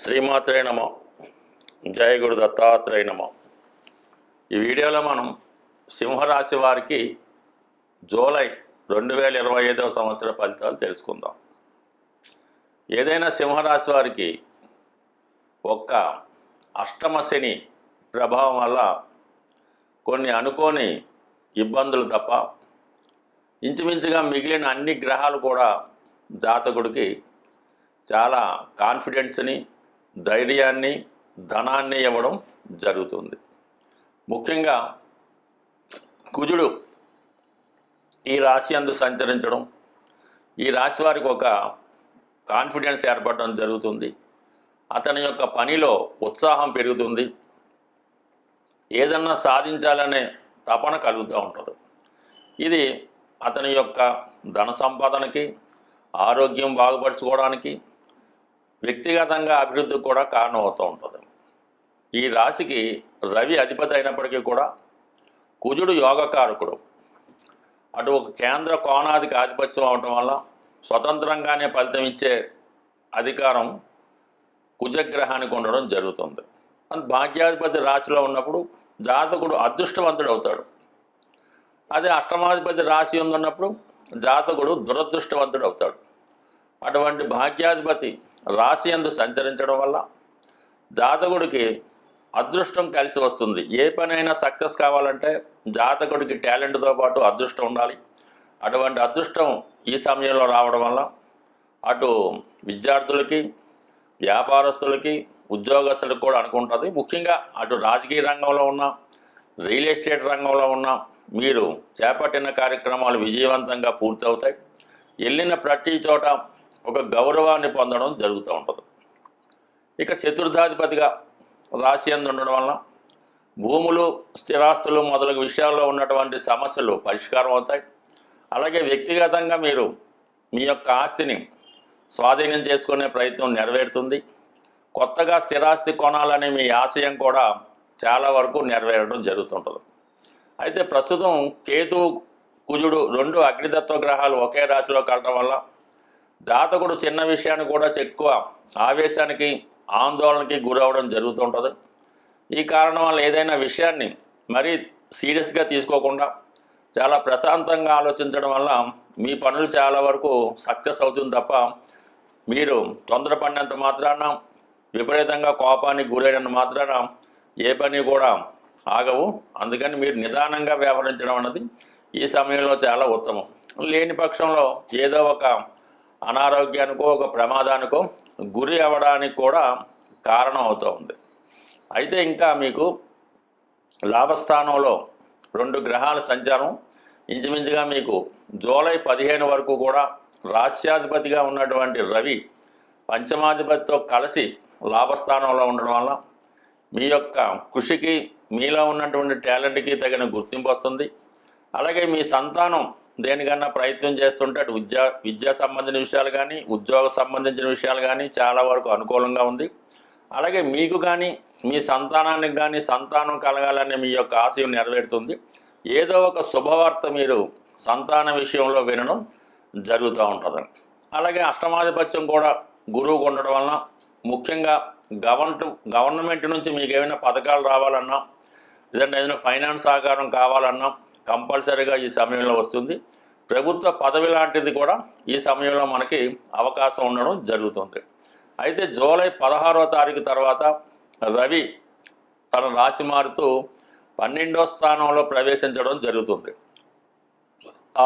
శ్రీమాత్రే నమ. జయ గురు దత్తాత్రేయ నమ. ఈ వీడియోలో మనం సింహరాశి వారికి జూలై రెండు వేల ఇరవై ఐదవ సంవత్సర ఫలితాలు తెలుసుకుందాం. ఏదైనా సింహరాశి వారికి ఒక్క అష్టమ శని ప్రభావం వల్ల కొన్ని అనుకోని ఇబ్బందులు తప్ప ఇంచుమించుగా మిగిలిన అన్ని గ్రహాలు కూడా జాతకుడికి చాలా కాన్ఫిడెన్స్ని ధైర్యాన్ని ధనాన్ని ఇవ్వడం జరుగుతుంది. ముఖ్యంగా కుజుడు ఈ రాశి అందు సంచరించడం ఈ రాశి వారికి ఒక కాన్ఫిడెన్స్ ఏర్పడడం జరుగుతుంది. అతని యొక్క పనిలో ఉత్సాహం పెరుగుతుంది. ఏదన్నా సాధించాలనే తపన కలుగుతూ ఉంటుంది. ఇది అతని యొక్క ధన సంపాదనకి ఆరోగ్యం బాగుపరచుకోవడానికి వ్యక్తిగతంగా అభివృద్ధికి కూడా కారణమవుతూ ఉంటుంది. ఈ రాశికి రవి అధిపతి అయినప్పటికీ కూడా కుజుడు యోగకారకుడు. అటు ఒక కేంద్ర కోణాదికి ఆధిపత్యం అవటం వల్ల స్వతంత్రంగానే ఫలితం ఇచ్చే అధికారం కుజగ్రహానికి ఉండడం జరుగుతుంది. అంత భాగ్యాధిపతి రాశిలో ఉన్నప్పుడు జాతకుడు అదృష్టవంతుడు అవుతాడు. అదే అష్టమాధిపతి రాశి ఉందన్నప్పుడు జాతకుడు దురదృష్టవంతుడు అవుతాడు. అటువంటి భాగ్యాధిపతి రాశి ఎందు సంచరించడం వల్ల జాతకుడికి అదృష్టం కలిసి వస్తుంది. ఏ పనైనా సక్సెస్ కావాలంటే జాతకుడికి టాలెంట్తో పాటు అదృష్టం ఉండాలి. అటువంటి అదృష్టం ఈ సమయంలో రావడం వల్ల అటు విద్యార్థులకి వ్యాపారస్తులకి ఉద్యోగస్తులకు కూడా అనుకుంటుంది ముఖ్యంగా అటు రాజకీయ రంగంలో ఉన్న రియల్ ఎస్టేట్ రంగంలో ఉన్న మీరు చేపట్టిన కార్యక్రమాలు విజయవంతంగా పూర్తవుతాయి. వెళ్ళిన ప్రతి చోట ఒక గౌరవాన్ని పొందడం జరుగుతూ ఉంటుంది. ఇక చతుర్థాధిపతిగా రాశి అందు ఉండడం వలన భూములు స్థిరాస్తులు మొదలగు విషయాల్లో ఉన్నటువంటి సమస్యలు పరిష్కారం అవుతాయి. అలాగే వ్యక్తిగతంగా మీరు మీ యొక్క ఆస్తిని స్వాధీనం చేసుకునే ప్రయత్నం నెరవేరుతుంది. కొత్తగా స్థిరాస్తి కొనాలనే మీ ఆశయం కూడా చాలా వరకు నెరవేరడం జరుగుతుంటుంది. అయితే ప్రస్తుతం కేతు కుజుడు రెండు అగ్నితత్వ గ్రహాలు ఒకే రాశిలో కలటం వల్ల జాతకుడు చిన్న విషయాన్ని కూడా ఎక్కువ ఆవేశానికి ఆందోళనకి గురవడం జరుగుతుంటుంది. ఈ కారణం వల్ల ఏదైనా విషయాన్ని మరీ సీరియస్గా తీసుకోకుండా చాలా ప్రశాంతంగా ఆలోచించడం వల్ల మీ పనులు చాలా వరకు సక్సెస్ అవుతుంది తప్ప మీరు తొందరపడినంత మాత్రాన విపరీతంగా కోపానికి గురైనంత మాత్రాన ఏ పని కూడా ఆగవు. అందుకని మీరు నిదానంగా వ్యవహరించడం అన్నది ఈ సమయంలో చాలా ఉత్తమం. లేని పక్షంలో ఏదో ఒక అనారోగ్యానికో ఒక ప్రమాదానికో గురి అవ్వడానికి కూడా కారణం అవుతూ ఉంది. అయితే ఇంకా మీకు లాభస్థానంలో రెండు గ్రహాల సంచారం ఇంచుమించుగా మీకు జూలై పదిహేను వరకు కూడా రాష్ట్రాధిపతిగా ఉన్నటువంటి రవి పంచమాధిపతితో కలిసి లాభస్థానంలో ఉండడం వల్ల మీ యొక్క కృషికి మీలో ఉన్నటువంటి టాలెంట్కి తగిన గుర్తింపు వస్తుంది. అలాగే మీ సంతానం దేనికన్నా ప్రయత్నం చేస్తుంటే అటు విద్యా విద్యా సంబంధించిన విషయాలు కానీ ఉద్యోగ సంబంధించిన విషయాలు కానీ చాలా వరకు అనుకూలంగా ఉంది. అలాగే మీకు కానీ మీ సంతానానికి కానీ సంతానం కలగాలనే మీ యొక్క ఆశయం నెరవేరుతుంది. ఏదో ఒక శుభవార్త మీరు సంతాన విషయంలో వినడం జరుగుతూ ఉంటుంది. అలాగే అష్టమాధిపత్యం కూడా గురువుకు ఉండడం వలన ముఖ్యంగా గవర్నమెంట్ గవర్నమెంట్ నుంచి మీకు ఏమైనా పథకాలు రావాలన్నా లేదంటే ఏదైనా ఫైనాన్స్ సహకారం కావాలన్నా కంపల్సరీగా ఈ సమయంలో వస్తుంది. ప్రభుత్వ పదవి లాంటిది కూడా ఈ సమయంలో మనకి అవకాశం ఉండడం జరుగుతుంది. అయితే జూలై పదహారో తారీఖు తర్వాత రవి తన రాశి మారుతూ పన్నెండో స్థానంలో ప్రవేశించడం జరుగుతుంది.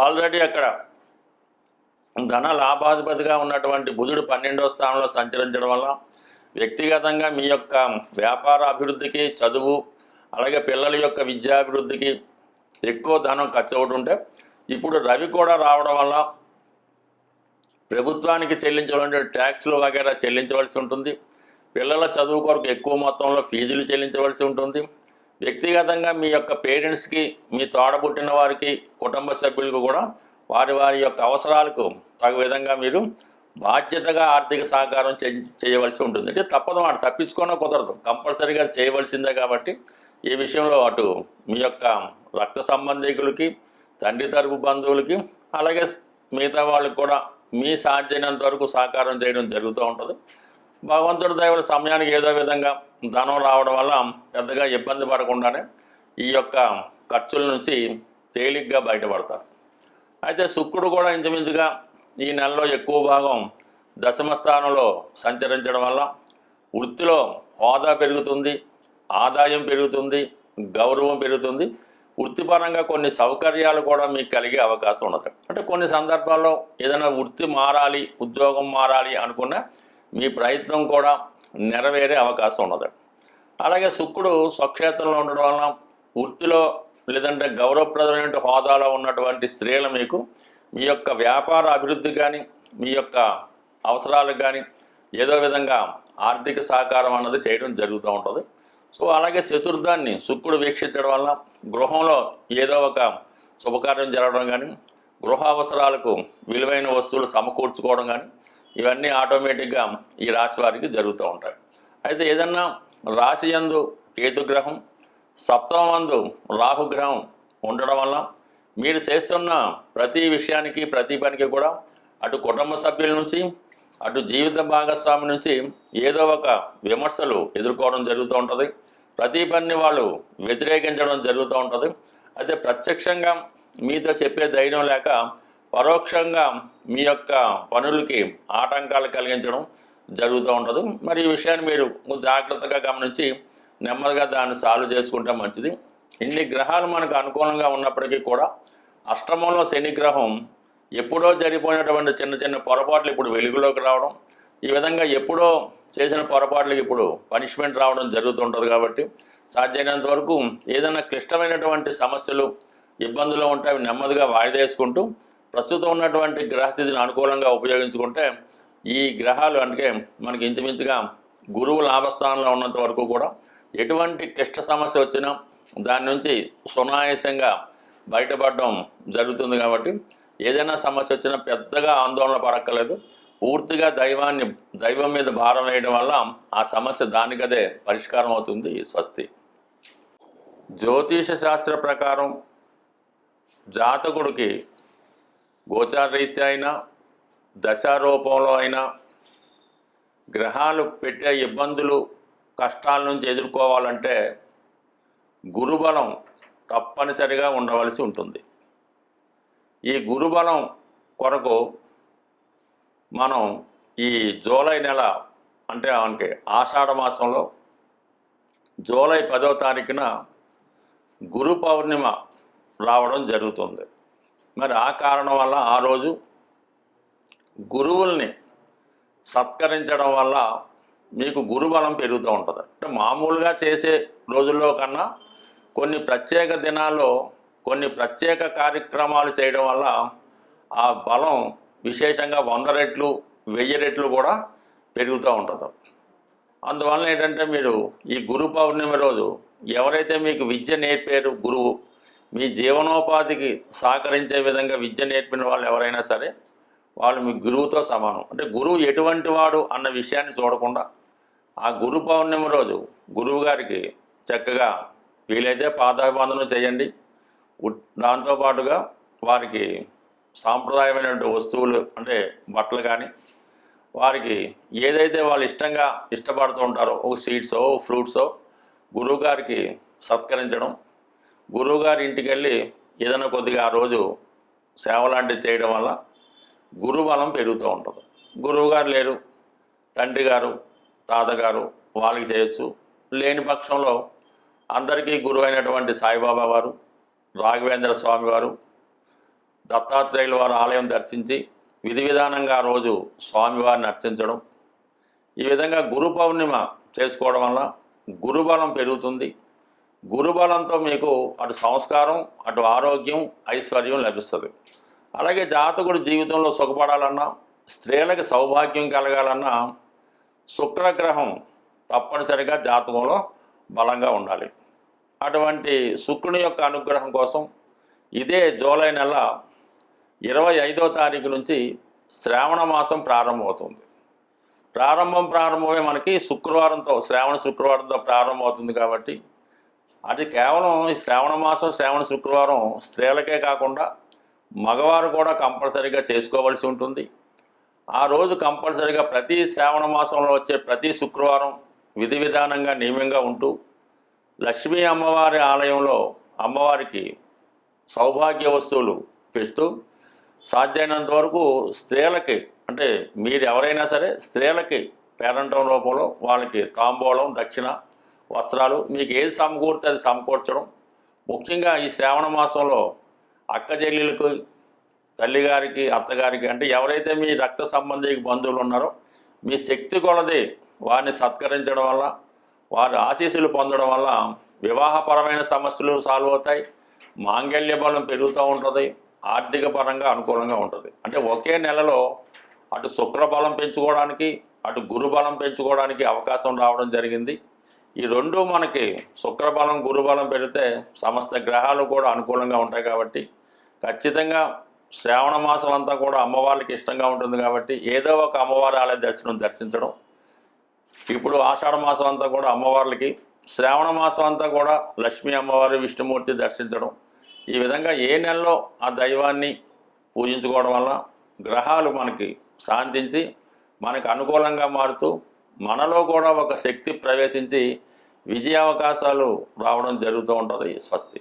ఆల్రెడీ అక్కడ ధన లాభాధిపతిగా ఉన్నటువంటి బుధుడు పన్నెండో స్థానంలో సంచరించడం వల్ల వ్యక్తిగతంగా మీ యొక్క వ్యాపార అభివృద్ధికి చదువు అలాగే పిల్లల యొక్క విద్యాభివృద్ధికి ఎక్కువ ధనం ఖర్చు అవుతుంటే ఇప్పుడు రవి కూడా రావడం వల్ల ప్రభుత్వానికి చెల్లించాలంటే ట్యాక్స్లు వగేరా చెల్లించవలసి ఉంటుంది. పిల్లల చదువు కొరకు ఎక్కువ మొత్తంలో ఫీజులు చెల్లించవలసి ఉంటుంది. వ్యక్తిగతంగా మీ యొక్క పేరెంట్స్కి మీ తోడబుట్టిన వారికి కుటుంబ సభ్యులకు కూడా వారి వారి యొక్క అవసరాలకు తగు విధంగా మీరు బాధ్యతగా ఆర్థిక సహకారం చేయవలసి ఉంటుంది. అంటే తప్పదు మాట తప్పించుకోవడం కుదరదు. కంపల్సరీగా చేయవలసిందే కాబట్టి ఈ విషయంలో అటు మీ యొక్క రక్త సంబంధికులకి తండ్రి తరపు బంధువులకి అలాగే మిగతా వాళ్ళకి కూడా మీ సాధ్యమైనంత వరకు సహకారం చేయడం జరుగుతూ ఉంటుంది. భగవంతుడి దైవుల సమయానికి ఏదో విధంగా ధనం రావడం వల్ల పెద్దగా ఇబ్బంది పడకుండానే ఈ యొక్క ఖర్చుల నుంచి తేలిగ్గా బయటపడతారు. అయితే శుక్రుడు కూడా ఇంచుమించుగా ఈ నెలలో ఎక్కువ భాగం దశమ స్థానంలో సంచరించడం వల్ల వృత్తిలో హోదా పెరుగుతుంది ఆదాయం పెరుగుతుంది గౌరవం పెరుగుతుంది. వృత్తిపరంగా కొన్ని సౌకర్యాలు కూడా మీకు కలిగే అవకాశం ఉన్నది. అంటే కొన్ని సందర్భాల్లో ఏదైనా వృత్తి మారాలి ఉద్యోగం మారాలి అనుకున్న మీ ప్రయత్నం కూడా నెరవేరే అవకాశం ఉన్నది. అలాగే శుక్రుడు స్వక్షేత్రంలో ఉండడం వలన వృత్తిలో లేదంటే గౌరవప్రదమైన హోదాలో ఉన్నటువంటి స్త్రీలు మీకు మీ యొక్క వ్యాపార అభివృద్ధి కానీ మీ యొక్క అవసరాలకు కానీ ఏదో విధంగా ఆర్థిక సహకారం అన్నది చేయడం జరుగుతూ ఉంటుంది. సో అలాగే చతుర్థాన్ని శుక్రుడు వీక్షించడం వల్ల గృహంలో ఏదో ఒక శుభకార్యం జరగడం కానీ గృహ అవసరాలకు విలువైన వస్తువులు సమకూర్చుకోవడం కానీ ఇవన్నీ ఆటోమేటిక్గా ఈ రాశి వారికి జరుగుతూ ఉంటాయి. అయితే ఏదన్నా రాశి యందు కేతుగ్రహం సప్తమందు రాహుగ్రహం ఉండడం వల్ల మీరు చేస్తున్న ప్రతి విషయానికి ప్రతి పనికి కూడా అటు కుటుంబ సభ్యుల నుంచి అటు జీవిత భాగస్వామి నుంచి ఏదో ఒక విమర్శలు ఎదుర్కోవడం జరుగుతూ ఉంటుంది. ప్రతి పని వాళ్ళు వ్యతిరేకించడం జరుగుతూ ఉంటుంది. అయితే ప్రత్యక్షంగా మీతో చెప్పే ధైర్యం లేక పరోక్షంగా మీ యొక్క పనులకి ఆటంకాలు కలిగించడం జరుగుతూ ఉంటుంది. మరి ఈ విషయాన్ని మీరు జాగ్రత్తగా గమనించి నెమ్మదిగా దాన్ని సాల్వ్ చేసుకుంటే మంచిది. ఇన్ని గ్రహాలు మనకు అనుకూలంగా ఉన్నప్పటికీ కూడా అష్టమంలో శనిగ్రహం ఎప్పుడో జరిగిపోయినటువంటి చిన్న చిన్న పొరపాట్లు ఇప్పుడు వెలుగులోకి రావడం ఈ విధంగా ఎప్పుడో చేసిన పొరపాట్లకి ఇప్పుడు పనిష్మెంట్ రావడం జరుగుతుంటుంది కాబట్టి సాధ్యమైనంత వరకు ఏదైనా క్లిష్టమైనటువంటి సమస్యలు ఇబ్బందులు ఉంటే అవి నెమ్మదిగా వాయిదేసుకుంటూ ప్రస్తుతం ఉన్నటువంటి గ్రహస్థితిని అనుకూలంగా ఉపయోగించుకుంటే ఈ గ్రహాలు అంటే మనకి ఇంచుమించుగా గురువు లాభస్థానంలో ఉన్నంత వరకు కూడా ఎటువంటి క్లిష్ట సమస్య వచ్చినా దాని నుంచి సునాయాసంగా బయటపడడం జరుగుతుంది కాబట్టి ఏదైనా సమస్య వచ్చినా పెద్దగా ఆందోళన పడక్కలేదు పూర్తిగా దైవాన్ని దైవం మీద భారం వేయడం వల్ల ఆ సమస్య దానికదే పరిష్కారం అవుతుంది స్వస్తి. జ్యోతిష శాస్త్ర ప్రకారం జాతకుడికి గోచారరీత్యా అయినా దశారూపంలో అయినా గ్రహాలు పెట్టే ఇబ్బందులు కష్టాల నుంచి ఎదుర్కోవాలంటే గురుబలం తప్పనిసరిగా ఉండవలసి ఉంటుంది. ఈ గురుబలం కొరకు మనం ఈ జూలై నెల అంటే మనకి ఆషాఢ మాసంలో జూలై పదో తారీఖున గురు పౌర్ణిమ రావడం జరుగుతుంది. మరి ఆ కారణం వల్ల ఆ రోజు గురువుల్ని సత్కరించడం వల్ల మీకు గురుబలం పెరుగుతూ ఉంటుంది. అంటే మామూలుగా చేసే రోజుల్లో కన్నా కొన్ని ప్రత్యేక దినాల్లో కొన్ని ప్రత్యేక కార్యక్రమాలు చేయడం వల్ల ఆ బలం విశేషంగా వంద రెట్లు వెయ్యి రెట్లు కూడా పెరుగుతూ ఉంటుంది. అందువలన ఏంటంటే మీరు ఈ గురు పౌర్ణమి రోజు ఎవరైతే మీకు విద్య నేర్పారు గురువు మీ జీవనోపాధికి సహకరించే విధంగా విద్య నేర్పిన వాళ్ళు ఎవరైనా సరే వాళ్ళు మీ గురువుతో సమానం. అంటే గురువు ఎటువంటి వాడు అన్న విషయాన్ని చూడకుండా ఆ గురు పౌర్ణమి రోజు గురువు గారికి చక్కగా వీలైతే పాదాభివందనం చేయండి. దాంతోపాటుగా వారికి సాంప్రదాయమైనటువంటి వస్తువులు అంటే బట్టలు కానీ వారికి ఏదైతే వాళ్ళు ఇష్టంగా ఇష్టపడుతూ ఉంటారో ఒక సీడ్సో ఫ్రూట్సో గురువుగారికి సత్కరించడం గురువుగారి ఇంటికి వెళ్ళి ఏదైనా కొద్దిగా ఆ రోజు సేవ లాంటివి చేయడం వల్ల గురుబలం పెరుగుతూ ఉంటుంది. గురువుగారు లేరు తండ్రి గారు తాతగారు వాళ్ళకి చేయొచ్చు. లేని పక్షంలో అందరికీ గురువు అయినటువంటి సాయిబాబా వారు రాఘవేంద్ర స్వామి వారు దత్తాత్రేయుల వారి ఆలయం దర్శించి విధి విధానంగా ఆ రోజు స్వామివారిని అర్చించడం. ఈ విధంగా గురు పౌర్ణిమ చేసుకోవడం వల్ల గురుబలం పెరుగుతుంది. గురుబలంతో మీకు అటు సంస్కారం అటు ఆరోగ్యం ఐశ్వర్యం లభిస్తుంది. అలాగే జాతకుడు జీవితంలో సుఖపడాలన్నా స్త్రీలకు సౌభాగ్యం కలగాలన్నా శుక్రగ్రహం తప్పనిసరిగా జాతకంలో బలంగా ఉండాలి. అటువంటి శుక్రుని యొక్క అనుగ్రహం కోసం ఇదే జూలై నెల ఇరవై ఐదో తారీఖు నుంచి శ్రావణ మాసం ప్రారంభమవుతుంది. ప్రారంభం ప్రారంభమే మనకి శుక్రవారంతో శ్రావణ శుక్రవారంతో ప్రారంభమవుతుంది కాబట్టి అది కేవలం ఈ శ్రావణ మాసం శ్రావణ శుక్రవారం స్త్రీలకే కాకుండా మగవారు కూడా కంపల్సరీగా చేసుకోవాల్సి ఉంటుంది. ఆ రోజు కంపల్సరీగా ప్రతి శ్రావణ మాసంలో వచ్చే ప్రతి శుక్రవారం విధి విధానంగా నియమంగా ఉంటూ లక్ష్మీ అమ్మవారి ఆలయంలో అమ్మవారికి సౌభాగ్య వస్తువులు పెడుతూ సాధ్యమైనంత వరకు స్త్రీలకి అంటే మీరు ఎవరైనా సరే స్త్రీలకి పేరంటం రూపంలో వాళ్ళకి తాంబూలం దక్షిణ వస్త్రాలు మీకు ఏది సమకూరితే అది సమకూర్చడం. ముఖ్యంగా ఈ శ్రావణ మాసంలో అక్క చెల్లెలకు తల్లిగారికి అత్తగారికి అంటే ఎవరైతే మీ రక్త సంబంధి బంధువులు ఉన్నారో మీ శక్తి కొలది వారిని సత్కరించడం వల్ల వారి ఆశీస్సులు పొందడం వల్ల వివాహపరమైన సమస్యలు సాల్వ్ అవుతాయి మాంగళ్య బలం పెరుగుతూ ఉంటుంది ఆర్థిక పరంగా అనుకూలంగా ఉంటుంది. అంటే ఒకే నెలలో అటు శుక్ర బలం పెంచుకోవడానికి అటు గురు బలం పెంచుకోవడానికి అవకాశం రావడం జరిగింది. ఈ రెండు మనకి శుక్రబలం గురుబలం పెరిగితే సమస్త గ్రహాలు కూడా అనుకూలంగా ఉంటాయి కాబట్టి ఖచ్చితంగా శ్రావణ మాసం అంతా కూడా అమ్మవారికి ఇష్టంగా ఉంటుంది కాబట్టి ఏదో ఒక అమ్మవారి ఆలయ దర్శనం దర్శించడం ఇప్పుడు ఆషాఢ మాసం అంతా కూడా అమ్మవార్లకి శ్రావణ మాసం అంతా కూడా లక్ష్మీ అమ్మవారి విష్ణుమూర్తి దర్శించడం. ఈ విధంగా ఏ నెలలో ఆ దైవాన్ని పూజించుకోవడం వల్ల గ్రహాలు మనకి శాంతించి మనకు అనుకూలంగా మారుతూ మనలో కూడా ఒక శక్తి ప్రవేశించి విజయావకాశాలు రావడం జరుగుతూ ఉంటుంది స్వస్తి.